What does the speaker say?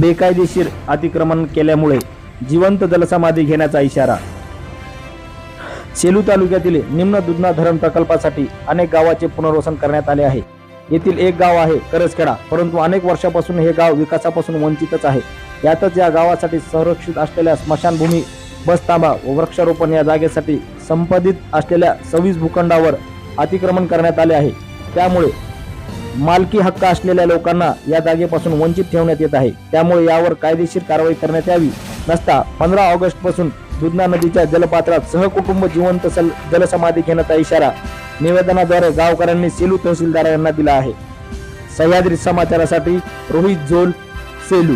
बेकायदेशीर अतिक्रमण केल्यामुळे जिवंत जलसमाधी घेण्याचा इशारा. सेलू तालुक्यातील निम्न दुधना धरण प्रकल्पासाठी अनेक गावाचे पुनर्वसन करण्यात आले आहे. येथील एक गाव आहे करसखेडा परंतु अनेक वर्षापासून हे गाव विकासापासून वंचितच आहे. यातच या गावासाठी संरक्षित असलेल्या स्मशानभूमी बसतांबा व वृक्षारोपण या जागेसाठी संपादित असलेल्या सव्वीस भूखंडावर अतिक्रमण करण्यात आले आहे. त्यामुळे मालकी हक्क असलेल्या लोकांना या जागेपासून वंचित ठेवण्यात येत आहे. त्यामुळे यावर कायदेशीर कारवाई करण्यात यावी. नसता पंधरा ऑगस्टपासून दुधना नदीच्या जलपात्रात सहकुटुंब जिवंत सल- जलसमाधी घेण्याचा इशारा निवेदनाद्वारे गावकऱ्यांनी सेलू तहसीलदार यांना दिला आहे. सह्याद्री समाचारासाठी रोहित जोल सेलू.